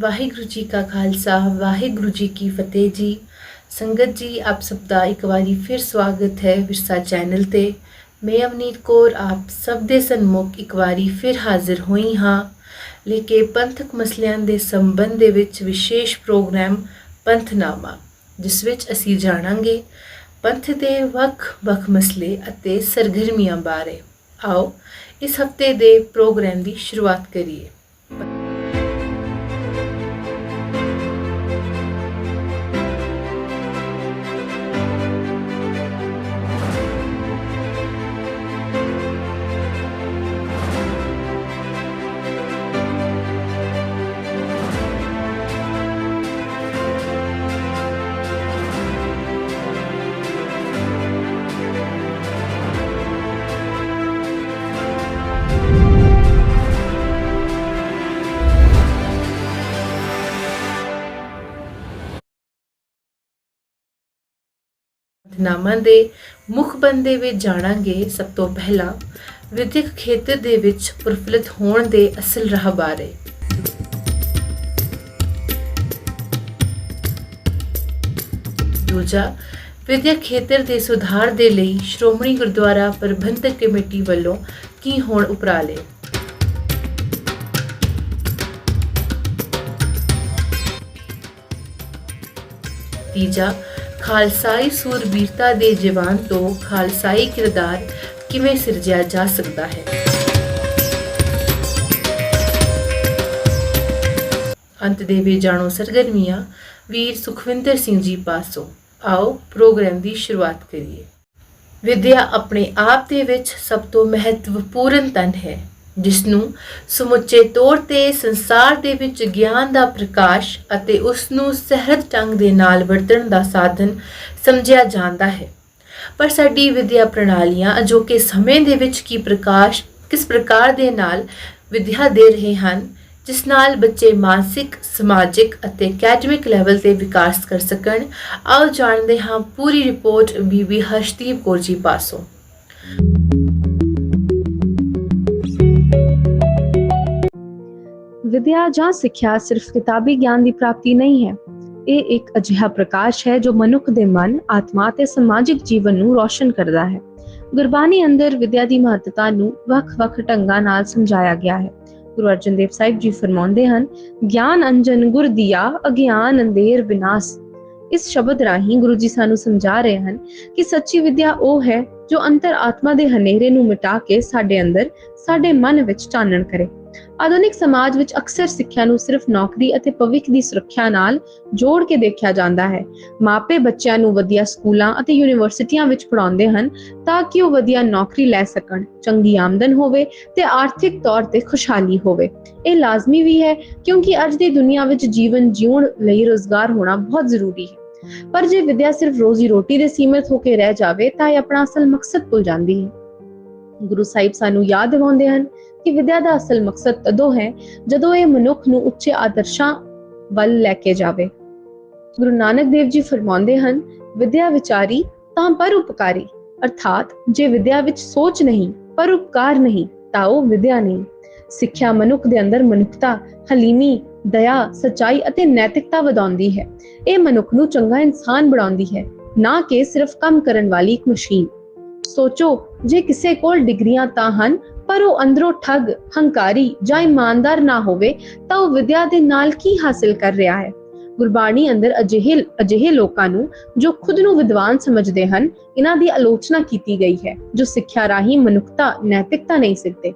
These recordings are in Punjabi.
ਵਾਹਿਗੁਰੂ ਜੀ ਕਾ ਖਾਲਸਾ, ਵਾਹਿਗੁਰੂ ਜੀ ਕੀ ਫਤਿਹ ਜੀ। ਸੰਗਤ ਜੀ, ਆਪ ਸਭ ਦਾ ਇੱਕ ਵਾਰੀ ਫਿਰ ਸਵਾਗਤ ਹੈ ਵਿਰਸਾ ਚੈਨਲ ਤੇ। ਮੈਂ ਅਵਨੀਤ ਕੌਰ, ਆਪ ਸਭ ਦੇ ਸਨਮੁਖ ਇੱਕ ਵਾਰੀ ਫਿਰ ਹਾਜ਼ਰ ਹੋਈ ਹਾਂ। ਲੈ ਕੇ ਪੰਥਕ ਮਸਲਿਆਂ ਦੇ ਸੰਬੰਧ ਦੇ ਵਿੱਚ ਵਿਸ਼ੇਸ਼ ਪ੍ਰੋਗਰਾਮ ਪੰਥਨਾਮਾ, ਜਿਸ ਵਿੱਚ ਅਸੀਂ ਜਾਣਾਂਗੇ ਪੰਥ ਦੇ ਵੱਖ-ਵੱਖ ਮਸਲੇ ਅਤੇ ਸਰਗਰਮੀਆਂ ਬਾਰੇ। ਆਓ, ਇਸ ਹਫ਼ਤੇ ਦੇ ਪ੍ਰੋਗਰਾਮ ਦੀ ਸ਼ੁਰੂਆਤ ਕਰੀਏ। ਨਾਮਾਂ ਦੇ ਮੁੱਖ ਬੰਦੇ ਵਿੱਚ ਜਾਣਾਂਗੇ। ਸਭ ਤੋਂ ਪਹਿਲਾਂ ਵਿਦਿਅਕ ਖੇਤਰ ਦੇ ਵਿੱਚ ਪ੍ਰਫੁੱਲਤ ਹੋਣ ਦੇ ਅਸਲ ਰਾਹ ਬਾਰੇ। ਦੂਜਾ, ਵਿਦਿਅਕ ਖੇਤਰ ਦੇ ਸੁਧਾਰ ਦੇ ਲਈ ਸ਼੍ਰੋਮਣੀ ਗੁਰਦੁਆਰਾ ਪ੍ਰਬੰਧਕ ਕਮੇਟੀ ਵੱਲੋਂ ਕੀ ਹੋਣ ਉਪਰਾਲੇ? ਤੀਜਾ ਖਾਲਸਾਈ ਸੂਰਬੀਰਤਾ ਦੇ ਜਵਾਨ ਤੋਂ ਖਾਲਸਾਈ ਕਿਰਦਾਰ ਕਿਵੇਂ ਸਿਰਜਿਆ ਜਾ ਸਕਦਾ ਹੈ? ਅੰਤ ਦੇ ਵਿੱਚ ਜਾਣੋ ਸਰਗਰਮੀਆਂ, ਵੀਰ ਸੁਖਵਿੰਦਰ ਸਿੰਘ ਜੀ ਪਾਸੋਂ। ਆਓ ਪ੍ਰੋਗਰਾਮ ਦੀ ਸ਼ੁਰੂਆਤ ਕਰੀਏ। ਵਿਦਿਆ ਆਪਣੇ ਆਪ ਦੇ ਵਿੱਚ ਸਭ ਤੋਂ ਮਹੱਤਵਪੂਰਨ ਤਨ ਹੈ। ਜਿਸ ਨੂੰ ਸਮੁੱਚੇ ਤੌਰ ਤੇ ਸੰਸਾਰ ਦੇ ਵਿੱਚ ਗਿਆਨ ਦਾ ਪ੍ਰਕਾਸ਼ ਅਤੇ ਉਸ ਨੂੰ ਸਹਿਜ ਢੰਗ ਦੇ ਨਾਲ ਵਰਤਣ ਦਾ ਸਾਧਨ ਸਮਝਿਆ ਜਾਂਦਾ ਹੈ। ਪਰ ਸਾਡੀ ਵਿਦਿਆ ਪ੍ਰਣਾਲੀਆਂ ਅਜੋਕੇ ਸਮੇਂ ਦੇ ਵਿੱਚ ਕੀ ਪ੍ਰਕਾਸ਼, ਕਿਸ ਪ੍ਰਕਾਰ ਦੇ ਨਾਲ ਵਿਦਿਆ ਦੇ ਰਹੇ ਹਨ, ਜਿਸ ਨਾਲ ਬੱਚੇ ਮਾਨਸਿਕ, ਸਮਾਜਿਕ ਅਤੇ ਅਕੈਡਮਿਕ ਲੈਵਲ ਤੇ ਵਿਕਾਸ ਕਰ ਸਕਣ, ਆਓ ਜਾਣਦੇ ਹਾਂ ਪੂਰੀ ਰਿਪੋਰਟ ਬੀਬੀ ਹਰਸ਼ਦੀਪ ਕੌਰ ਜੀ ਪਾਸੋਂ। ਵਿਦਿਆ ਜਾਂ ਸਿੱਖਿਆ ਸਿਰਫ ਕਿਤਾਬੀ ਗਿਆਨ ਦੀ ਪ੍ਰਾਪਤੀ ਨਹੀਂ ਹੈ ਇਹ ਇੱਕ ਅਜਿਹਾ ਪ੍ਰਕਾਸ਼ ਹੈ ਜੋ ਮਨੁੱਖ ਦੇ ਮਨ, ਆਤਮਾ ਤੇ ਸਮਾਜਿਕ ਜੀਵਨ ਨੂੰ ਰੋਸ਼ਨ ਕਰਦਾ ਹੈ। ਗੁਰਬਾਣੀ ਅੰਦਰ ਵਿਦਿਆ ਦੀ ਮਹੱਤਤਾ ਨੂੰ ਵੱਖ-ਵੱਖ ਢੰਗਾਂ ਨਾਲ ਸਮਝਾਇਆ ਗਿਆ ਹੈ। ਗੁਰੂ ਅਰਜਨ ਦੇਵ ਸਾਹਿਬ ਜੀ ਫਰਮਾਉਂਦੇ ਹਨ, ਗਿਆਨ ਅੰਜਨ ਗੁਰ ਦੀਆ ਅਗਿਆਨ ਅੰਧੇਰ ਵਿਨਾਸ਼। ਇਸ ਸ਼ਬਦ ਰਾਹੀਂ ਗੁਰੂ ਜੀ ਸਾਨੂੰ ਸਮਝਾ ਰਹੇ ਹਨ ਕਿ ਸੱਚੀ ਵਿਦਿਆ ਉਹ ਹੈ ਜੋ ਅੰਤਰ ਆਤਮਾ ਦੇ ਹਨੇਰੇ ਨੂੰ ਮਿਟਾ ਕੇ ਸਾਡੇ ਅੰਦਰ, ਸਾਡੇ ਮਨ ਵਿੱਚ ਚਾਨਣ ਕਰੇ। ਆਧੁਨਿਕ ਸਮਾਜ ਵਿੱਚ ਅਕਸਰ ਸਿੱਖਿਆ ਨੂੰ ਸਿਰਫ ਨੌਕਰੀ ਅਤੇ ਭਵਿੱਖ ਦੀ ਸੁਰੱਖਿਆ ਨਾਲ ਜੋੜ ਕੇ ਦੇਖਿਆ ਜਾਂਦਾ ਹੈ। ਮਾਪੇ ਬੱਚਿਆਂ ਨੂੰ ਵਧੀਆ ਸਕੂਲਾਂ ਅਤੇ ਯੂਨੀਵਰਸਿਟੀਆਂ ਵਿੱਚ ਪੜਾਉਂਦੇ ਹਨ ਤਾਂ ਕਿ ਉਹ ਵਧੀਆ ਨੌਕਰੀ ਲੈ ਸਕਣ, ਚੰਗੀ ਆਮਦਨ ਹੋਵੇ ਤੇ ਆਰਥਿਕ ਤੌਰ ਤੇ ਖੁਸ਼ਹਾਲੀ ਹੋਵੇ। ਇਹ ਲਾਜ਼ਮੀ ਵੀ ਹੈ ਕਿਉਂਕਿ ਅੱਜ ਦੀ ਦੁਨੀਆ ਵਿੱਚ ਜੀਵਨ ਜਿਉਣ ਲਈ ਰੋਜ਼ਗਾਰ ਹੋਣਾ ਬਹੁਤ ਜ਼ਰੂਰੀ ਹੈ। ਪਰ ਜੇ ਵਿਦਿਆ ਸਿਰਫ ਰੋਜ਼ੀ ਰੋਟੀ ਦੇ ਸੀਮਿਤ ਹੋ ਕੇ ਰਹਿ ਜਾਵੇ ਤਾਂ ਇਹ ਆਪਣਾ ਅਸਲ ਮਕਸਦ ਭੁੱਲ ਜਾਂਦੀ ਹੈ। ਗੁਰੂ ਸਾਹਿਬ ਸਾਨੂੰ ਯਾਦ ਦਿਵਾਉਂਦੇ ਹਨ ਕਿ ਵਿਦਿਆ ਦਾ ਅਸਲ ਮਕਸਦ ਤਦੋਂ ਹੈ ਜਦੋਂ ਇਹ ਮਨੁੱਖ ਨੂੰ ਉੱਚੇ ਆਦਰਸ਼ਾਂ ਵੱਲ ਲੈ ਕੇ ਜਾਵੇ। ਗੁਰੂ ਨਾਨਕ ਦੇਵ ਜੀ ਫਰਮਾਉਂਦੇ ਹਨ, ਵਿਦਿਆ ਵਿਚਾਰੀ ਤਾਂ ਪਰ ਉਪਕਾਰੀ, ਅਰਥਾਤ ਜੇ ਵਿਦਿਆ ਵਿੱਚ ਸੋਚ ਨਹੀਂ, ਪਰ ਉਪਕਾਰ ਨਹੀਂ, ਤਾਂ ਉਹ ਵਿਦਿਆ ਨਹੀਂ। ਸਿੱਖਿਆ ਮਨੁੱਖ ਦੇ ਅੰਦਰ ਮਨੁੱਖਤਾ, ਹਲੀਮੀ, ਦਇਆ, ਸਚਾਈ ਅਤੇ ਨੈਤਿਕਤਾ ਵਧਾਉਂਦੀ ਹੈ। ਇਹ ਮਨੁੱਖ ਨੂੰ ਚੰਗਾ ਇਨਸਾਨ ਬਣਾਉਂਦੀ ਹੈ, ਨਾ ਕਿ ਸਿਰਫ ਕੰਮ ਕਰਨ ਵਾਲੀ ਇੱਕ ਮਸ਼ੀਨ। ਸੋਚੋ, ਜੇ ਕਿਸੇ ਕੋਲ ਡਿਗਰੀਆਂ ਤਾਂ ਹਨ ਪਰ ਉਹ ਅੰਦਰੋਂ ਠੱਗ, ਹੰਕਾਰੀ ਜਾਂ ਇਮਾਨਦਾਰ ਨਾ ਹੋਵੇ ਤਾਂ ਉਹ ਵਿਦਿਆ ਦੇ ਨਾਲ ਕੀ ਹਾਸਲ ਕਰ ਰਿਹਾ ਹੈ? ਗੁਰਬਾਣੀ ਅੰਦਰ ਅਜਿਹੇ ਅਜਿਹੇ ਲੋਕਾਂ ਨੂੰ ਜੋ ਖੁਦ ਨੂੰ ਵਿਦਵਾਨ ਸਮਝਦੇ ਹਨ ਇਹਨਾਂ ਦੀ ਆਲੋਚਨਾ ਕੀਤੀ ਗਈ ਹੈ ਜੋ ਸਿੱਖਿਆ ਰਾਹੀਂ ਮਨੁੱਖਤਾ ਨੈਤਿਕਤਾ ਨਹੀਂ ਸਿੱਖਦੇ।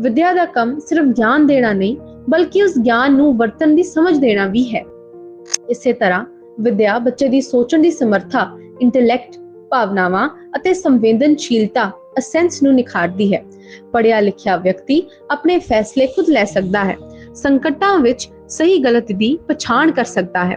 ਵਿਦਿਆ ਦਾ ਕੰਮ ਸਿਰਫ ਗਿਆਨ ਦੇਣਾ ਨਹੀਂ ਬਲਕਿ ਉਸ ਗਿਆਨ ਨੂੰ ਵਰਤਣ ਦੀ ਸਮਝ ਦੇਣਾ ਵੀ ਹੈ। ਇਸੇ ਤਰ੍ਹਾਂ ਵਿਦਿਆ ਬੱਚੇ ਦੀ ਸੋਚਣ ਦੀ ਸਮਰੱਥਾ ਇੰਟੈਲੈਕਟ ਭਾਵਨਾਵਾਂ ਅਤੇ ਸੰਵੇਦਨਸ਼ੀਲਤਾ ਅਸੈਂਸ ਨੂੰ ਨਿਖਾਰਦੀ ਹੈ। ਪੜਿਆ ਲਿਖਿਆ ਵਿਅਕਤੀ ਆਪਣੇ ਫੈਸਲੇ ਖੁਦ ਲੈ ਸਕਦਾ ਹੈ, ਸੰਕਟਾਂ ਵਿੱਚ ਸਹੀ ਗਲਤ ਦੀ ਪਛਾਣ ਕਰ ਸਕਦਾ ਹੈ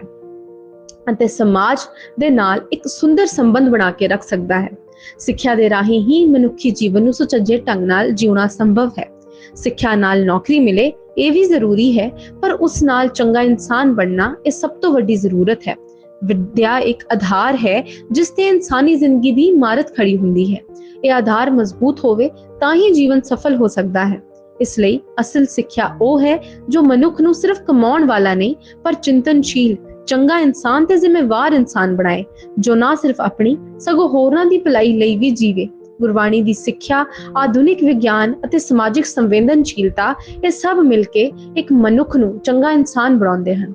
ਅਤੇ ਸਮਾਜ ਦੇ ਨਾਲ ਇੱਕ ਸੁੰਦਰ ਸੰਬੰਧ ਬਣਾ ਕੇ ਰੱਖ ਸਕਦਾ ਹੈ। ਸਿੱਖਿਆ ਦੇ ਰਾਹੀਂ ਹੀ ਮਨੁੱਖੀ ਜੀਵਨ ਨੂੰ ਸੁਚੱਜੇ ਢੰਗ ਨਾਲ ਜਿਉਣਾ ਸੰਭਵ ਹੈ। ਸਿੱਖਿਆ ਨਾਲ ਨੌਕਰੀ ਮਿਲੇ ਇਹ ਵੀ ਜ਼ਰੂਰੀ ਹੈ, ਪਰ ਉਸ ਨਾਲ ਚੰਗਾ ਇਨਸਾਨ ਬਣਨਾ ਇਹ ਸਭ ਤੋਂ ਵੱਡੀ ਜ਼ਰੂਰਤ ਹੈ। ਵਿਦਿਆ ਇੱਕ ਆਧਾਰ ਹੈ, ਜਿਸ ਤੇ ਇਨਸਾਨੀ ਜ਼ਿੰਦਗੀ ਦੀ ਇਮਾਰਤ ਖੜੀ ਹੁੰਦੀ ਹੈ। ਇਹ ਆਧਾਰ ਮਜ਼ਬੂਤ ਹੋਵੇ ਤਾਂ ਹੀ ਜੀਵਨ ਸਫਲ ਹੋ ਸਕਦਾ ਹੈ। ਇਸ ਲਈ ਅਸਲ ਸਿੱਖਿਆ ਉਹ ਹੈ ਜੋ ਮਨੁੱਖ ਨੂੰ ਸਿਰਫ ਕਮਾਉਣ ਵਾਲਾ ਨਹੀਂ, ਪਰ ਚਿੰਤਨਸ਼ੀਲ, ਚੰਗਾ ਇਨਸਾਨ ਤੇ ਜ਼ਿੰਮੇਵਾਰ ਇਨਸਾਨ ਬਣਾਏ, ਜੋ ਨਾ ਸਿਰਫ ਆਪਣੀ, ਸਗੋਂ ਹੋਰਨਾਂ ਦੀ ਭਲਾਈ ਲਈ ਵੀ ਜੀਵੇ। ਗੁਰਬਾਣੀ ਦੀ ਸਿੱਖਿਆ, ਆਧੁਨਿਕ ਵਿਗਿਆਨ ਅਤੇ ਸਮਾਜਿਕ ਸੰਵੇਦਨਸ਼ੀਲਤਾ, ਇਹ ਸਭ ਮਿਲ ਕੇ ਇੱਕ ਮਨੁੱਖ ਨੂੰ ਚੰਗਾ ਇਨਸਾਨ ਬਣਾਉਂਦੇ ਹਨ।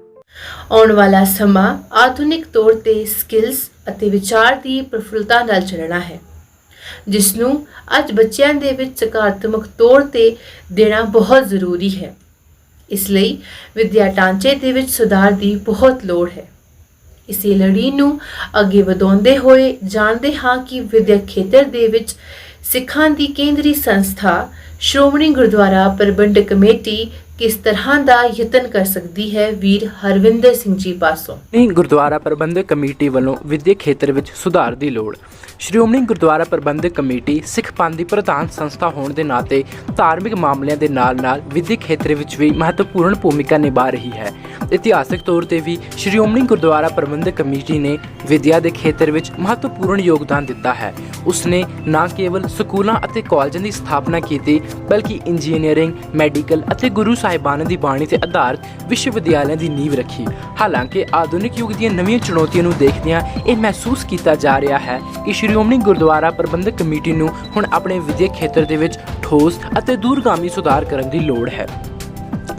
ਆਉਣ ਵਾਲਾ ਸਮਾਂ ਆਧੁਨਿਕ ਤੌਰ ਤੇ ਸਕਿੱਲਸ ਅਤੇ ਵਿਚਾਰ ਦੀ ਪ੍ਰਫੁੱਲਤਾ ਨਾਲ ਚੱਲਣਾ ਹੈ। ਜਿਸ ਨੂੰ ਅੱਜ ਬੱਚਿਆਂ ਦੇ ਵਿੱਚ ਸਕਾਰਾਤਮਕ ਤੌਰ ਤੇ ਦੇਣਾ ਬਹੁਤ ਜ਼ਰੂਰੀ ਹੈ। ਇਸ ਲਈ ਵਿਦਿਆ ਢਾਂਚੇ ਦੇ ਵਿੱਚ ਸੁਧਾਰ ਦੀ ਬਹੁਤ ਲੋੜ ਹੈ। ਇਸੇ ਲੜੀ ਨੂੰ ਅੱਗੇ ਵਧਾਉਂਦੇ ਹੋਏ ਜਾਣਦੇ ਹਾਂ ਕਿ ਵਿਦਿਅਕ ਖੇਤਰ ਦੇ ਵਿੱਚ ਸਿੱਖਾਂ ਦੀ ਕੇਂਦਰੀ ਸੰਸਥਾ ਸ਼੍ਰੋਮਣੀ ਗੁਰਦੁਆਰਾ ਪ੍ਰਬੰਧਕ ਕਮੇਟੀ ਕਿਸ ਤਰ੍ਹਾਂ ਦਾ ਯਤਨ ਕਰ ਸਕਦੀ ਹੈ ਵੀਰ ਹਰਵਿੰਦਰ ਸਿੰਘ ਜੀ ਪਾਸੋਂ? ਸ਼੍ਰੋਮਣੀ ਗੁਰਦੁਆਰਾ ਪ੍ਰਬੰਧਕ ਕਮੇਟੀ ਵੱਲੋਂ ਵਿਦਿਅਕ ਖੇਤਰ ਵਿੱਚ ਸੁਧਾਰ ਦੀ ਲੋੜ। ਸ਼੍ਰੋਮਣੀ ਗੁਰਦੁਆਰਾ ਪ੍ਰਬੰਧਕ ਕਮੇਟੀ ਸਿੱਖ ਪੰਥ ਦੀ ਪ੍ਰਧਾਨ ਸੰਸਥਾ ਹੋਣ ਦੇ ਨਾਤੇ ਧਾਰਮਿਕ ਮਾਮਲਿਆਂ ਦੇ ਨਾਲ-ਨਾਲ ਵਿਦਿਅਕ ਖੇਤਰ ਵਿੱਚ ਵੀ ਮਹੱਤਵਪੂਰਨ ਭੂਮਿਕਾ ਨਿਭਾ ਰਹੀ ਹੈ। ਇਤਿਹਾਸਕ ਤੌਰ ਤੇ ਵੀ ਸ਼੍ਰੋਮਣੀ ਗੁਰਦੁਆਰਾ ਪ੍ਰਬੰਧਕ ਕਮੇਟੀ ਨੇ ਵਿਦਿਆ ਦੇ ਖੇਤਰ ਵਿੱਚ ਮਹੱਤਵਪੂਰਨ ਯੋਗਦਾਨ ਦਿੱਤਾ ਹੈ। ਉਸਨੇ ਨਾ ਕੇਵਲ ਸਕੂਲਾਂ ਅਤੇ ਕਾਲਜਾਂ ਦੀ ਸਥਾਪਨਾ ਕੀਤੀ, ਬਲਕਿ ਇੰਜੀਨੀਅਰਿੰਗ, ਮੈਡੀਕਲ ਅਤੇ ਗੁਰੂ ਸਾਹਿਬਾਨਾਂ ਦੀ ਬਾਣੀ ਤੇ ਆਧਾਰਿਤ ਵਿਸ਼ਵ ਵਿਦਿਆਲਿਆਂ ਦੀ ਨੀਂਹ ਰੱਖੀ। ਹਾਲਾਂਕਿ ਆਧੁਨਿਕ ਯੁੱਗ ਦੀਆਂ ਨਵੀਆਂ ਚੁਣੌਤੀਆਂ ਨੂੰ ਦੇਖਦਿਆਂ ਇਹ ਮਹਿਸੂਸ ਕੀਤਾ ਜਾ ਰਿਹਾ ਹੈ ਕਿ ਸ਼੍ਰੋਮਣੀ ਗੁਰਦੁਆਰਾ ਪ੍ਰਬੰਧਕ ਕਮੇਟੀ ਨੂੰ ਹੁਣ ਆਪਣੇ ਵਿਦਿਅਕ ਖੇਤਰ ਦੇ ਵਿੱਚ ਠੋਸ ਅਤੇ ਦੂਰਗਾਮੀ ਸੁਧਾਰ ਕਰਨ ਦੀ ਲੋੜ ਹੈ।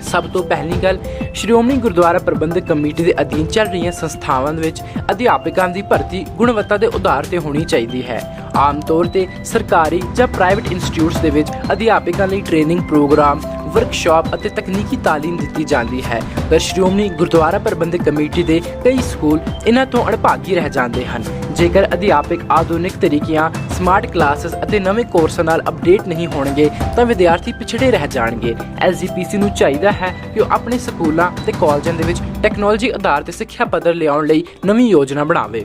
ਸਭ ਤੋਂ ਪਹਿਲੀ ਗੱਲ ਸ਼੍ਰੋਮਣੀ ਗੁਰਦੁਆਰਾ ਪ੍ਰਬੰਧਕ ਕਮੇਟੀ ਦੇ ਅਧੀਨ ਚੱਲ ਰਹੀਆਂ ਸੰਸਥਾਵਾਂ ਵਿੱਚ ਅਧਿਆਪਕਾਂ ਦੀ ਭਰਤੀ ਗੁਣਵੱਤਾ ਦੇ ਉਧਾਰ ਤੇ ਹੋਣੀ ਚਾਹੀਦੀ ਹੈ। ਆਮ ਤੌਰ ਤੇ ਸਰਕਾਰੀ ਜਾਂ ਪ੍ਰਾਈਵੇਟ ਇੰਸਟੀਚਿਊਟਸ ਦੇ ਵਿੱਚ ਅਧਿਆਪਕਾਂ ਲਈ ਟ੍ਰੇਨਿੰਗ ਪ੍ਰੋਗਰਾਮ ਵਰਕਸ਼ਾਪ ਅਤੇ ਤਕਨੀਕੀ ਤਾਲੀਮ ਦਿੱਤੀ ਜਾਂਦੀ ਹੈ। ਪਰ ਸ਼੍ਰੋਮਣੀ ਗੁਰਦੁਆਰਾ ਪ੍ਰਬੰਧਕ ਕਮੇਟੀ ਦੇ ਕਈ ਸਕੂਲ ਇਹਨਾਂ ਤੋਂ ਅਣਭਾਗੀ ਰਹਿ ਜਾਂਦੇ ਹਨ। ਜੇਕਰ ਅਧਿਆਪਕ ਆਧੁਨਿਕ ਤਰੀਕਿਆਂ ਸਮਾਰਟ ਕਲਾਸਿਸ ਅਤੇ ਨਵੇਂ ਕੋਰਸਾਂ ਨਾਲ ਅਪਡੇਟ ਨਹੀਂ ਹੋਣਗੇ, ਤਾਂ ਵਿਦਿਆਰਥੀ ਪਿਛੜੇ ਰਹਿ ਜਾਣਗੇ। ਐਸਜੀਪੀਸੀ ਨੂੰ ਚਾਹੀਦਾ ਹੈ ਕਿ ਉਹ ਆਪਣੇ ਸਕੂਲਾਂ ਤੇ ਕਾਲਜਾਂ ਦੇ ਵਿੱਚ ਟੈਕਨੋਲੋਜੀ ਆਧਾਰਿਤ ਸਿੱਖਿਆ ਪੱਧਰ ਲਿਆਉਣ ਲਈ ਨਵੀਂ ਯੋਜਨਾ ਬਣਾਵੇ।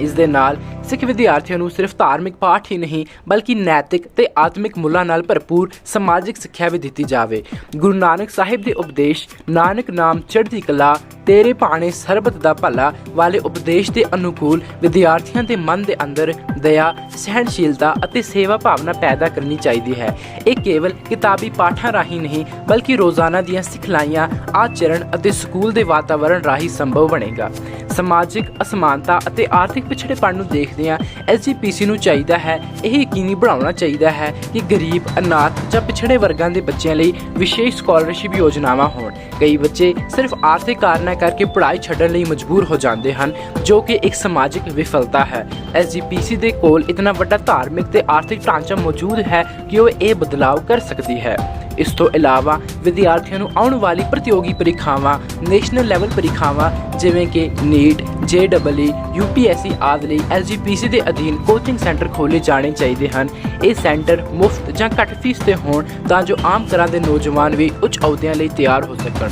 ਇਸ ਦੇ ਨਾਲ ਸਿੱਖ ਵਿਦਿਆਰਥੀਆਂ ਨੂੰ ਸਿਰਫ ਧਾਰਮਿਕ ਪਾਠ ਹੀ ਨਹੀਂ, ਬਲਕਿ ਨੈਤਿਕ ਤੇ ਆਤਮਿਕ ਮੁੱਲਾਂ ਨਾਲ ਭਰਪੂਰ ਸਮਾਜਿਕ ਸਿੱਖਿਆ ਵੀ ਦਿੱਤੀ ਜਾਵੇ। ਗੁਰੂ ਨਾਨਕ ਸਾਹਿਬ ਦੇ ਉਪਦੇਸ਼, ਨਾਨਕ ਨਾਮ ਚੜ੍ਹਦੀ ਕਲਾ, ਤੇਰੇ ਭਾਣੇ ਸਰਬਤ ਦਾ ਭਲਾ ਵਾਲੇ ਉਪਦੇਸ਼ ਦੇ ਅਨੁਕੂਲ ਵਿਦਿਆਰਥੀਆਂ ਦੇ ਮਨ ਦੇ ਅੰਦਰ ਦਇਆ, ਸਹਿਣਸ਼ੀਲਤਾ ਅਤੇ ਸੇਵਾ ਭਾਵਨਾ ਪੈਦਾ ਕਰਨੀ ਚਾਹੀਦੀ ਹੈ। ਇਹ ਕੇਵਲ ਕਿਤਾਬੀ ਪਾਠਾਂ ਰਾਹੀਂ ਨਹੀਂ, ਬਲਕਿ ਰੋਜ਼ਾਨਾ ਦੀਆਂ ਸਿਖਲਾਈਆਂ, ਆਚਰਣ ਅਤੇ ਸਕੂਲ ਦੇ ਵਾਤਾਵਰਣ ਰਾਹੀਂ ਸੰਭਵ ਬਣੇਗਾ। ਸਮਾਜਿਕ ਅਸਮਾਨਤਾ ਅਤੇ ਆਰਥਿਕ ਪਿਛੜੇਪਣ ਨੂੰ ਦੇਖ ਦੇਖਦਿਆਂ ਐਸਜੀਪੀਸੀ ਨੂੰ ਚਾਹੀਦਾ ਹੈ, ਇਹ ਯਕੀਨੀ ਬਣਾਉਣਾ ਚਾਹੀਦਾ ਹੈ ਕਿ ਗਰੀਬ, ਅਨਾਥ ਜਾਂ ਪਿਛੜੇ ਵਰਗਾਂ ਦੇ ਬੱਚਿਆਂ ਲਈ ਵਿਸ਼ੇਸ਼ ਸਕਾਲਰਸ਼ਿਪ ਯੋਜਨਾਵਾਂ ਹੋਣ। ਕਈ ਬੱਚੇ ਸਿਰਫ ਆਰਥਿਕ ਕਾਰਨਾਂ ਕਰਕੇ ਪੜ੍ਹਾਈ ਛੱਡਣ ਲਈ ਮਜਬੂਰ ਹੋ ਜਾਂਦੇ ਹਨ, ਜੋ ਕਿ ਇੱਕ ਸਮਾਜਿਕ ਵਿਫਲਤਾ ਹੈ। ਐਸਜੀਪੀਸੀ ਦੇ ਕੋਲ ਇਤਨਾ ਵੱਡਾ ਧਾਰਮਿਕ ਤੇ ਆਰਥਿਕ ਢਾਂਚਾ ਮੌਜੂਦ ਹੈ ਕਿ ਉਹ ਇਹ ਬਦਲਾਅ ਕਰ ਸਕਦੀ ਹੈ। ਇਸ ਤੋਂ ਇਲਾਵਾ ਵਿਦਿਆਰਥੀਆਂ ਨੂੰ ਆਉਣ ਵਾਲੀ ਪ੍ਰਤੀਯੋਗੀ ਪ੍ਰੀਖਿਆਵਾਂ ਨੈਸ਼ਨਲ ਲੈਵਲ ਪ੍ਰੀਖਿਆਵਾਂ ਜਿਵੇਂ ਕਿ ਨੀਟ ਜੇਡਬਲਈ ਯੂਪੀਐਸਸੀ ਆਦਿ ਲਈ ਐਸਜੀਪੀਸੀ ਦੇ ਅਧੀਨ ਕੋਚਿੰਗ ਸੈਂਟਰ ਖੋਲੇ ਜਾਣੇ ਚਾਹੀਦੇ ਹਨ। ਇਹ ਸੈਂਟਰ ਮੁਫਤ ਜਾਂ ਘੱਟ ਫੀਸ ਤੇ ਹੋਣ ਤਾਂ ਜੋ ਆਮ ਤਰ੍ਹਾਂ ਦੇ ਨੌਜਵਾਨ ਵੀ ਉੱਚ ਅਹੁਦਿਆਂ ਲਈ ਤਿਆਰ ਹੋ ਸਕਣ।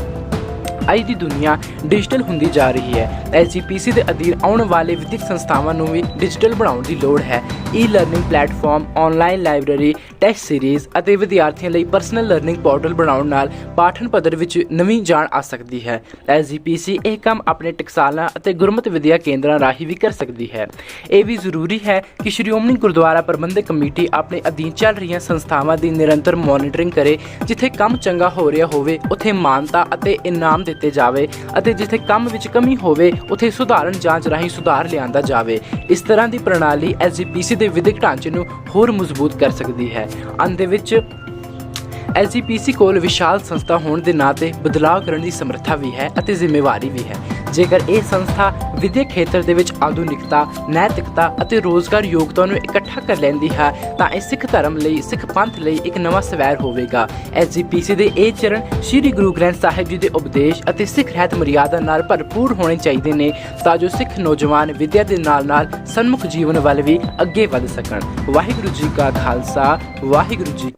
ਅੱਜ ਦੀ ਦੁਨੀਆ ਡਿਜੀਟਲ ਹੁੰਦੀ ਜਾ ਰਹੀ ਹੈ। ਐਸਜੀਪੀਸੀ ਦੇ ਅਧੀਨ ਆਉਣ ਵਾਲੇ ਵਿਦਿਅਕ ਸੰਸਥਾਵਾਂ ਨੂੰ ਵੀ ਡਿਜੀਟਲ ਬਣਾਉਣ ਦੀ ਲੋੜ ਹੈ। E learning platform online library test series ਅਤੇ ਵਿਦਿਆਰਥੀਆਂ ਲਈ ਪਰਸਨਲ ਲਰਨਿੰਗ ਪੋਰਟਲ ਬਣਾਉਣ ਨਾਲ ਪਾਠਨ ਪੱਧਰ ਵਿੱਚ ਨਵੀਂ ਜਾਣ ਆ ਸਕਦੀ ਹੈ। ਐਸਜੀਪੀਸੀ ਇਹ ਕੰਮ ਆਪਣੇ ਟਕਸਾਲਾਂ ਅਤੇ ਗੁਰਮਤ ਵਿਦਿਆ ਕੇਂਦਰਾਂ ਰਾਹੀਂ ਵੀ ਕਰ ਸਕਦੀ ਹੈ। ਇਹ ਵੀ ਜ਼ਰੂਰੀ ਹੈ ਕਿ ਸ਼੍ਰੋਮਣੀ ਗੁਰਦੁਆਰਾ ਪ੍ਰਬੰਧਕ ਕਮੇਟੀ ਆਪਣੇ ਅਧੀਨ ਚੱਲ ਰਹੀਆਂ ਸੰਸਥਾਵਾਂ ਦੀ ਨਿਰੰਤਰ ਮੋਨੀਟਰਿੰਗ ਕਰੇ, ਜਿੱਥੇ ਕੰਮ ਚੰਗਾ ਹੋ ਰਿਹਾ ਹੋਵੇ, ਉੱਥੇ ਮਾਨਤਾ ਅਤੇ ਇਨਾਮ ਦਿੱਤੇ ਜਾਵੇ ਅਤੇ ਜਿੱਥੇ ਕੰਮ ਵਿੱਚ ਕਮੀ ਹੋਵੇ, ਉੱਥੇ ਸੁਧਾਰਨ ਜਾਂਚ ਰਾਹੀਂ ਸੁਧਾਰ ਲਿਆਂਦਾ ਜਾਵੇ। ਇਸ ਤਰ੍ਹਾਂ ਦੀ ਪ੍ਰਣਾਲੀ ਐਸਜੀਪੀਸੀ ਦੇ ਵਿਦਿਅਕ ਢਾਂਚੇ ਨੂੰ ਹੋਰ ਮਜ਼ਬੂਤ ਕਰ ਸਕਦੀ ਹੈ। ਅੰਤ ਦੇ ਵਿੱਚ ਐਸਜੀਪੀਸੀ ਕੋਲ ਵਿਸ਼ਾਲ ਸੰਸਥਾ ਹੋਣ ਦੇ ਨਾਤੇ ਬਦਲਾਅ ਕਰਨ ਦੀ ਸਮਰੱਥਾ ਵੀ ਹੈ ਅਤੇ ਜ਼ਿੰਮੇਵਾਰੀ ਵੀ ਹੈ। ਜੇਕਰ ਇਹ ਸੰਸਥਾ ਵਿਦਿਅਕ ਖੇਤਰ ਦੇ ਵਿੱਚ ਆਧੁਨਿਕਤਾ, ਨੈਤਿਕਤਾ ਅਤੇ ਰੋਜ਼ਗਾਰ ਯੋਗਤਾ ਨੂੰ ਇਕੱਠਾ ਕਰ ਲੈਂਦੀ ਹੈ, ਤਾਂ ਇਹ ਸਿੱਖ ਧਰਮ ਲਈ, ਸਿੱਖ ਪੰਥ ਲਈ ਇੱਕ ਨਵਾਂ ਸਵੈਰ ਹੋਵੇਗਾ। ਐਸਜੀਪੀਸੀ ਦੇ ਇਹ ਚਰਨ ਸ੍ਰੀ ਗੁਰੂ ਗ੍ਰੰਥ ਸਾਹਿਬ ਜੀ ਦੇ ਉਪਦੇਸ਼ ਅਤੇ ਸਿੱਖ ਰਹਿਤ ਮਰਿਆਦਾ ਨਾਲ ਭਰਪੂਰ ਹੋਣੇ ਚਾਹੀਦੇ ਨੇ, ਤਾਂ ਜੋ ਸਿੱਖ ਨੌਜਵਾਨ ਵਿਦਿਆ ਦੇ ਨਾਲ-ਨਾਲ ਸਨਮੁਖ ਜੀਵਨ ਵੱਲ ਵੀ ਅੱਗੇ ਵਧ ਸਕਣ। ਵਾਹਿਗੁਰੂ ਜੀ ਕਾ ਖਾਲਸਾ, ਵਾਹਿਗੁਰੂ ਜੀ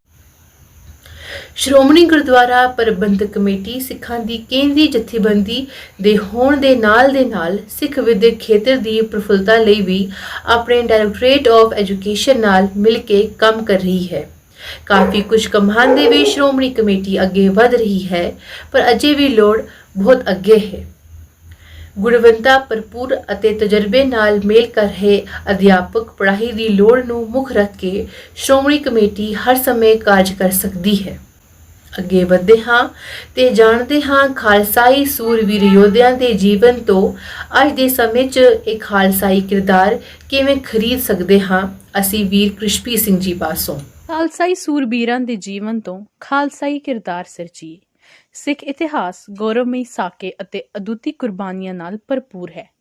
ਸ਼੍ਰੋਮਣੀ ਗੁਰਦੁਆਰਾ ਪ੍ਰਬੰਧਕ ਕਮੇਟੀ ਸਿੱਖਾਂ ਦੀ ਕੇਂਦਰੀ ਜਥੇਬੰਦੀ ਦੇ ਹੋਣ ਦੇ ਨਾਲ ਦੇ ਨਾਲ ਸਿੱਖ ਵਿਦਿਅਕ ਖੇਤਰ ਦੀ ਪ੍ਰਫੁੱਲਤਾ ਲਈ ਵੀ ਆਪਣੇ ਡਾਇਰੈਕਟੋਰੇਟ ਆਫ ਐਜੂਕੇਸ਼ਨ ਨਾਲ ਮਿਲ ਕੇ ਕੰਮ ਕਰ ਰਹੀ ਹੈ। ਕਾਫੀ ਕੁਝ ਕਮਾਉਣ ਵੀ ਸ਼੍ਰੋਮਣੀ ਕਮੇਟੀ ਅੱਗੇ ਵਧ ਰਹੀ ਹੈ, ਪਰ ਅਜੇ ਵੀ ਲੋੜ ਬਹੁਤ ਅੱਗੇ ਹੈ। ਗੁਣਵੰਤਾ ਭਰਪੂਰ ਅਤੇ ਤਜਰਬੇ ਨਾਲ ਮੇਲ ਕਰ ਰਹੇ ਅਧਿਆਪਕ ਪੜ੍ਹਾਈ ਦੀ ਲੋੜ ਨੂੰ ਮੁੱਖ ਰੱਖ ਕੇ ਸ਼੍ਰੋਮਣੀ ਕਮੇਟੀ ਹਰ ਸਮੇਂ ਕਾਰਜ ਕਰ ਸਕਦੀ ਹੈ। ਅੱਗੇ ਵਧਦੇ ਹਾਂ ਤੇ ਜਾਣਦੇ ਹਾਂ ਖਾਲਸਾਈ ਸੂਰਵੀਰ ਯੋਧਿਆਂ ਦੇ ਜੀਵਨ ਤੋਂ ਅੱਜ ਦੇ ਸਮੇਂ 'ਚ ਇੱਕ ਖਾਲਸਾਈ ਕਿਰਦਾਰ ਕਿਵੇਂ ਖਰੀਦ ਸਕਦੇ ਹਾਂ? ਅਸੀਂ ਵੀਰ ਕ੍ਰਿਸ਼ਪੀ ਸਿੰਘ ਜੀ ਪਾਸੋਂ। ਖਾਲਸਾਈ ਸੂਰਬੀਰਾਂ ਦੇ ਜੀਵਨ ਤੋਂ ਖਾਲਸਾਈ ਕਿਰਦਾਰ ਸਿਰਜੀਏ। ਸਿੱਖ ਇਤਿਹਾਸ ਗੌਰਵਮਈ ਸਾਕੇ ਅਤੇ ਅਦੁੱਤੀ ਕੁਰਬਾਨੀਆਂ ਨਾਲ ਭਰਪੂਰ ਹੈ।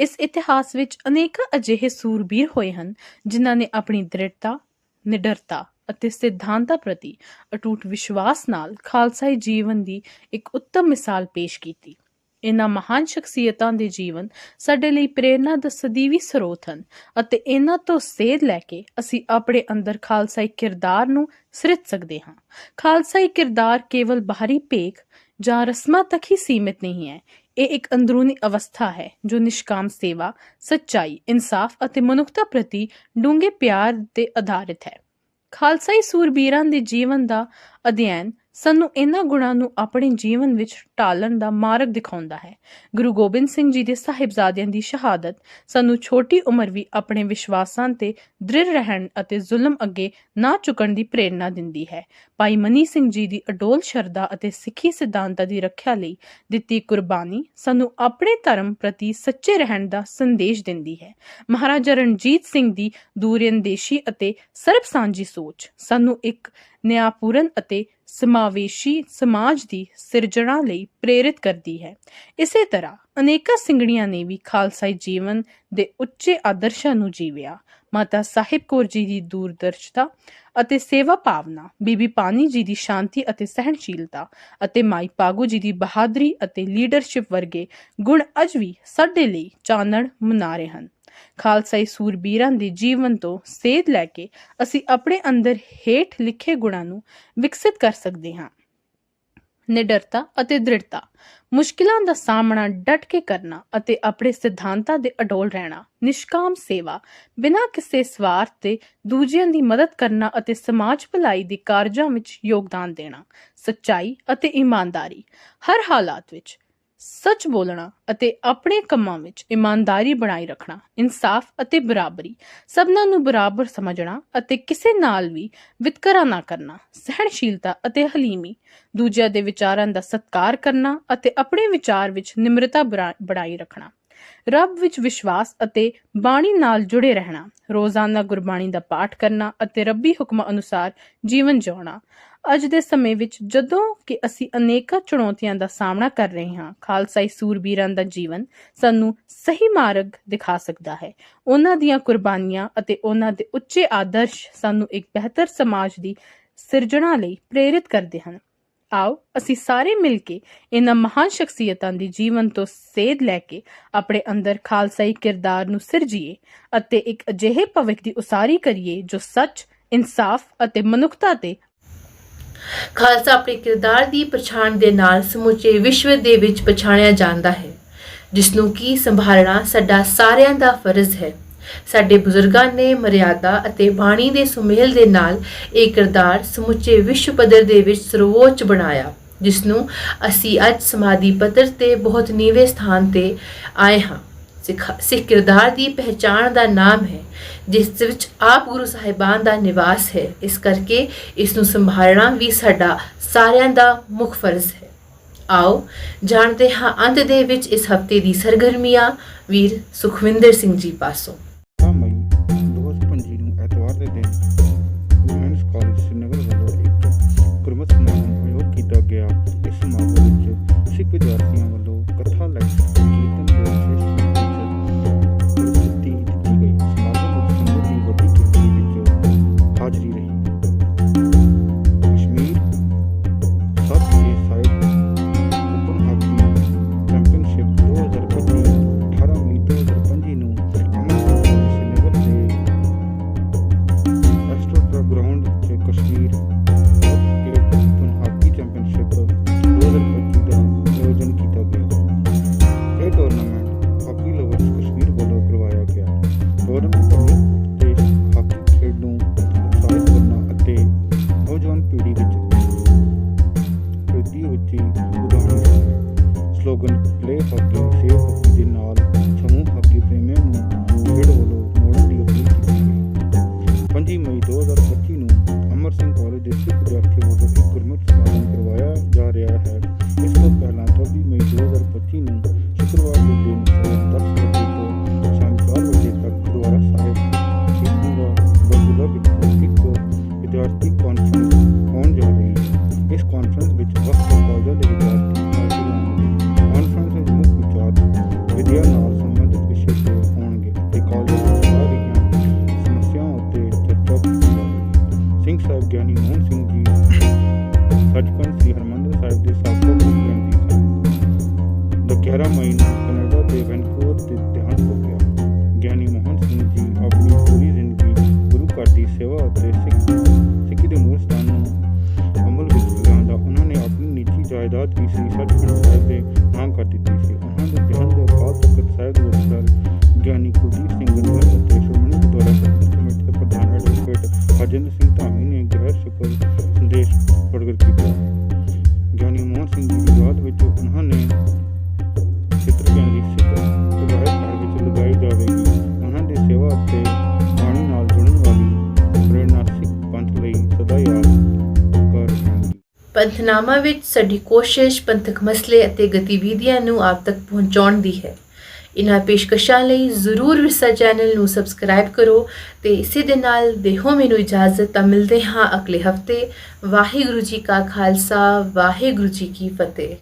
ਇਸ ਇਤਿਹਾਸ ਵਿੱਚ ਅਨੇਕਾਂ ਅਜਿਹੇ ਸੂਰਬੀਰ ਹੋਏ ਹਨ, ਜਿਨ੍ਹਾਂ ਨੇ ਆਪਣੀ ਦ੍ਰਿੜਤਾ ਨਿਡਰਤਾ ਅਤੇ ਸਿਧਾਂਤਾਂ ਪ੍ਰਤੀ ਅਟੁੱਟ ਵਿਸ਼ਵਾਸ ਨਾਲ ਖਾਲਸਾਈ ਜੀਵਨ ਦੀ ਇੱਕ ਉੱਤਮ ਮਿਸਾਲ ਪੇਸ਼ ਕੀਤੀ। ਇਹਨਾਂ ਮਹਾਨ ਸ਼ਖਸੀਅਤਾਂ ਦੇ ਜੀਵਨ ਸਾਡੇ ਲਈ ਪ੍ਰੇਰਨਾ ਦਾ ਸਦੀਵੀ ਸਰੋਤ ਹਨ ਅਤੇ ਇਹਨਾਂ ਤੋਂ ਸੇਧ ਲੈ ਕੇ ਅਸੀਂ ਆਪਣੇ ਅੰਦਰ ਖਾਲਸਾਈ ਕਿਰਦਾਰ ਨੂੰ ਸਿਰਜ ਸਕਦੇ ਹਾਂ। ਖਾਲਸਾਈ ਕਿਰਦਾਰ ਕੇਵਲ ਬਾਹਰੀ ਭੇਖ ਜਾਂ ਰਸਮਾਂ ਤੱਕ ਹੀ ਸੀਮਿਤ ਨਹੀਂ ਹੈ। ਇਹ ਇੱਕ ਅੰਦਰੂਨੀ ਅਵਸਥਾ ਹੈ ਜੋ ਨਿਸ਼ਕਾਮ ਸੇਵਾ, ਸੱਚਾਈ, ਇਨਸਾਫ ਅਤੇ ਮਨੁੱਖਤਾ ਪ੍ਰਤੀ ਡੂੰਘੇ ਪਿਆਰ ਤੇ ਆਧਾਰਿਤ ਹੈ। ਖਾਲਸਾਈ ਸੂਰਬੀਰਾਂ ਦੇ ਜੀਵਨ ਦਾ ਅਧਿਐਨ ਸਾਨੂੰ ਇਹਨਾਂ ਗੁਣਾਂ ਨੂੰ ਆਪਣੇ ਜੀਵਨ ਵਿੱਚ ਢਾਲਣ ਦਾ ਮਾਰਗ ਦਿਖਾਉਂਦਾ ਹੈ। ਗੁਰੂ ਗੋਬਿੰਦ ਸਿੰਘ ਜੀ ਦੇ ਸਾਹਿਬਜ਼ਾਦਿਆਂ ਦੀ ਸ਼ਹਾਦਤ ਸਾਨੂੰ ਛੋਟੀ ਉਮਰ ਵੀ ਆਪਣੇ ਵਿਸ਼ਵਾਸਾਂ ਤੇ ਦ੍ਰਿੜ ਰਹਿਣ ਅਤੇ ਜ਼ੁਲਮ ਅੱਗੇ ਨਾ ਝੁਕਣ ਦੀ ਪ੍ਰੇਰਣਾ ਦਿੰਦੀ ਹੈ। ਭਾਈ ਮਨੀ ਸਿੰਘ ਜੀ ਦੀ ਅਡੋਲ ਸ਼ਰਧਾ ਅਤੇ ਸਿੱਖੀ ਸਿਧਾਂਤਾਂ ਦੀ ਰੱਖਿਆ ਲਈ ਦਿੱਤੀ ਕੁਰਬਾਨੀ ਸਾਨੂੰ ਆਪਣੇ ਧਰਮ ਪ੍ਰਤੀ ਸੱਚੇ ਰਹਿਣ ਦਾ ਸੰਦੇਸ਼ ਦਿੰਦੀ ਹੈ। ਮਹਾਰਾਜਾ ਰਣਜੀਤ ਸਿੰਘ ਦੀ ਦੂਰਅੰਦੇਸ਼ੀ ਅਤੇ ਸਰਬ ਸੋਚ ਸਾਨੂੰ ਇੱਕ ਨਿਆਂਪੂਰਨ ਅਤੇ ਸਮਾਵੇਸ਼ੀ ਸਮਾਜ ਦੀ ਸਿਰਜਣਾ ਲਈ ਪ੍ਰੇਰਿਤ ਕਰਦੀ ਹੈ। ਇਸੇ ਤਰ੍ਹਾਂ ਅਨੇਕਾਂ ਸਿੰਘਣੀਆਂ ਨੇ ਵੀ ਖਾਲਸਾਈ ਜੀਵਨ ਦੇ ਉੱਚੇ ਆਦਰਸ਼ਾਂ ਨੂੰ ਜੀਵਿਆ। ਮਾਤਾ ਸਾਹਿਬ ਕੌਰ ਜੀ ਦੀ ਦੂਰਦਰਸ਼ਤਾ ਅਤੇ ਸੇਵਾ ਭਾਵਨਾ, ਬੀਬੀ ਪਾਨੀ ਜੀ ਦੀ ਸ਼ਾਂਤੀ ਅਤੇ ਸਹਿਣਸ਼ੀਲਤਾ ਅਤੇ ਮਾਈ ਪਾਗੋ ਜੀ ਦੀ ਬਹਾਦਰੀ ਅਤੇ ਲੀਡਰਸ਼ਿਪ ਵਰਗੇ ਗੁਣ ਅੱਜ ਵੀ ਸਾਡੇ ਲਈ ਚਾਨਣ ਮੁਨਾਰੇ ਹਨ। ਖਾਲਸਾਈ ਸੂਰਬੀਰਾਂ ਦੇ ਜੀਵਨ ਤੋਂ ਸੇਧ ਲੈ ਕੇ ਅਸੀਂ ਆਪਣੇ ਅੰਦਰ ਹੇਠ ਲਿਖੇ ਗੁਣਾਂ ਨੂੰ ਵਿਕਸਿਤ ਕਰ ਸਕਦੇ ਹਾਂ। ਨਿਡਰਤਾ ਅਤੇ ਦ੍ਰਿੜਤਾ। ਮੁਸ਼ਕਿਲਾਂ ਦਾ ਸਾਹਮਣਾ ਡਟ ਕੇ ਕਰਨਾ ਅਤੇ ਆਪਣੇ ਸਿਧਾਂਤਾਂ ਦੇ ਅਡੋਲ ਰਹਿਣਾ। ਨਿਸ਼ਕਾਮ ਸੇਵਾ। ਬਿਨਾਂ ਕਿਸੇ ਸਵਾਰਥ ਦੇ ਦੂਜਿਆਂ ਦੀ ਮਦਦ ਕਰਨਾ ਅਤੇ ਸਮਾਜ ਭਲਾਈ ਦੇ ਕਾਰਜਾਂ ਵਿੱਚ ਯੋਗਦਾਨ ਦੇਣਾ। ਸੱਚਾਈ ਅਤੇ ਇਮਾਨਦਾਰੀ। ਹਰ ਹਾਲਾਤ ਵਿੱਚ ਸੱਚ ਬੋਲਣਾ ਅਤੇ ਆਪਣੇ ਕੰਮਾਂ ਵਿੱਚ ਇਮਾਨਦਾਰੀ ਬਣਾਈ ਰੱਖਣਾ, ਇਨਸਾਫ ਅਤੇ ਬਰਾਬਰੀ, ਸਭਨਾਂ ਨੂੰ ਬਰਾਬਰ ਸਮਝਣਾ ਅਤੇ ਕਿਸੇ ਨਾਲ ਵੀ ਵਿਤਕਰਾ ਨਾ ਕਰਨਾ, ਸਹਿਣਸ਼ੀਲਤਾ ਅਤੇ ਹਲੀਮੀ, ਦੂਜਿਆਂ ਦੇ ਵਿਚਾਰਾਂ ਦਾ ਸਤਿਕਾਰ ਕਰਨਾ ਅਤੇ ਆਪਣੇ ਵਿਚਾਰ ਵਿੱਚ ਨਿਮਰਤਾ ਬਰਾ- ਬਣਾਈ ਰੱਖਣਾ। ਰੱਬ ਵਿੱਚ ਵਿਸ਼ਵਾਸ ਅਤੇ ਬਾਣੀ ਨਾਲ ਜੁੜੇ ਰਹਿਣਾ, ਰੋਜ਼ਾਨਾ ਗੁਰਬਾਣੀ ਦਾ ਪਾਠ ਕਰਨਾ ਅਤੇ ਰੱਬੀ ਹੁਕਮਾਂ ਅਨੁਸਾਰ ਜੀਵਨ ਜਿਉਣਾ ਅੱਜ ਦੇ ਸਮੇਂ ਵਿੱਚ ਜਦੋਂ ਕਿ ਅਸੀਂ ਅਨੇਕਾਂ ਚੁਣੌਤੀਆਂ ਦਾ ਸਾਹਮਣਾ ਕਰ ਰਹੇ ਹਾਂ, ਖਾਲਸਾਈ ਸੂਰਬੀਰਾਂ ਦਾ ਜੀਵਨ ਸਾਨੂੰ ਸਹੀ ਮਾਰਗ ਦਿਖਾ ਸਕਦਾ ਹੈ। ਉਹਨਾਂ ਦੀਆਂ ਕੁਰਬਾਨੀਆਂ ਅਤੇ ਉਹਨਾਂ ਦੇ ਉੱਚੇ ਆਦਰਸ਼ ਸਾਨੂੰ ਇੱਕ ਬਿਹਤਰ ਸਮਾਜ ਦੀ ਸਿਰਜਣਾ ਲਈ ਪ੍ਰੇਰਿਤ ਕਰਦੇ ਹਨ। ਆਓ, ਅਸੀਂ ਸਾਰੇ ਮਿਲ ਕੇ ਇਹਨਾਂ ਮਹਾਨ ਸ਼ਖਸੀਅਤਾਂ ਦੀ ਜੀਵਨ ਤੋਂ ਸੇਧ ਲੈ ਕੇ ਆਪਣੇ ਅੰਦਰ ਖਾਲਸਾਈ ਕਿਰਦਾਰ ਨੂੰ ਸਿਰਜੀਏ ਅਤੇ ਇੱਕ ਅਜਿਹੇ ਭਵਿੱਖ ਦੀ ਉਸਾਰੀ ਕਰੀਏ ਜੋ ਸੱਚ, ਇਨਸਾਫ ਅਤੇ ਮਨੁੱਖਤਾ ਤੇ ਖਾਲਸਾ ਆਪਣੇ ਕਿਰਦਾਰ ਦੀ ਪਛਾਣ ਦੇ ਨਾਲ ਸਮੁੱਚੇ ਵਿਸ਼ਵ ਦੇ ਵਿੱਚ ਪਛਾਣਿਆ ਜਾਂਦਾ ਹੈ ਜਿਸ ਨੂੰ ਕੀ ਸੰਭਾਲਣਾ ਸਾਡਾ ਸਾਰਿਆਂ ਦਾ ਫਰਜ਼ ਹੈ। ਸਾਡੇ ਬਜ਼ੁਰਗਾਂ ਨੇ ਮਰਿਆਦਾ ਅਤੇ ਬਾਣੀ ਦੇ ਸੁਮੇਲ ਦੇ ਨਾਲ ਇਹ ਕਿਰਦਾਰ ਸਮੁੱਚੇ ਵਿਸ਼ਵ ਪੱਧਰ ਦੇ ਵਿੱਚ ਸਰਵੋੱਚ ਬਣਾਇਆ ਜਿਸ ਨੂੰ ਅਸੀਂ ਅੱਜ ਸਮਾਧੀ ਪੱਧਰ ਤੇ ਬਹੁਤ ਨੀਵੇਂ ਸਥਾਨ ਤੇ ਆਏ ਹਾਂ। ਸਿੱਖ ਸਿੱਖ ਕਿਰਦਾਰ ਦੀ ਪਹਿਚਾਣ ਦਾ ਨਾਮ ਹੈ, ਜਿਸ ਵਿੱਚ ਆਪ ਗੁਰੂ ਸਾਹਿਬਾਨ ਦਾ ਨਿਵਾਸ ਹੈ। ਇਸ ਕਰਕੇ ਇਸ ਨੂੰ ਸੰਭਾਲਣਾ ਵੀ ਸਾਡਾ ਸਾਰਿਆਂ ਦਾ ਮੁੱਖ ਫਰਜ਼ ਹੈ। ਆਓ ਜਾਣਦੇ ਹਾਂ ਅੰਤ ਦੇ ਵਿੱਚ ਇਸ ਹਫ਼ਤੇ ਦੀ ਸਰਗਰਮੀਆਂ। ਵੀਰ ਸੁਖਵਿੰਦਰ ਸਿੰਘ ਜੀ ਪਾਸੋਂ। gościr Gracias. family. ਪੰਥਨਾਮਾ ਵਿੱਚ ਸਾਡੀ ਕੋਸ਼ਿਸ਼, ਪੰਥਕ ਮਸਲੇ ਅਤੇ ਗਤੀਵਿਧੀਆਂ ਨੂੰ ਆਪ ਤੱਕ ਪਹੁੰਚਾਉਣ ਦੀ ਹੈ। ਇਨ੍ਹਾਂ ਪੇਸ਼ਕਸ਼ਾਂ ਲਈ ਜ਼ਰੂਰ ਵਿਰਸਾ ਚੈਨਲ ਨੂੰ ਸਬਸਕ੍ਰਾਈਬ ਕਰੋ ਤੇ ਇਸੇ ਦੇ ਨਾਲ ਦੇਹੋ ਮੈਨੂੰ ਇਜਾਜ਼ਤ, ਤਾਂ ਮਿਲਦੇ ਹਾਂ ਅਗਲੇ ਹਫ਼ਤੇ। ਵਾਹਿਗੁਰੂ ਜੀ ਕਾ ਖਾਲਸਾ, ਵਾਹਿਗੁਰੂ ਜੀ ਕੀ ਫਤਿਹ।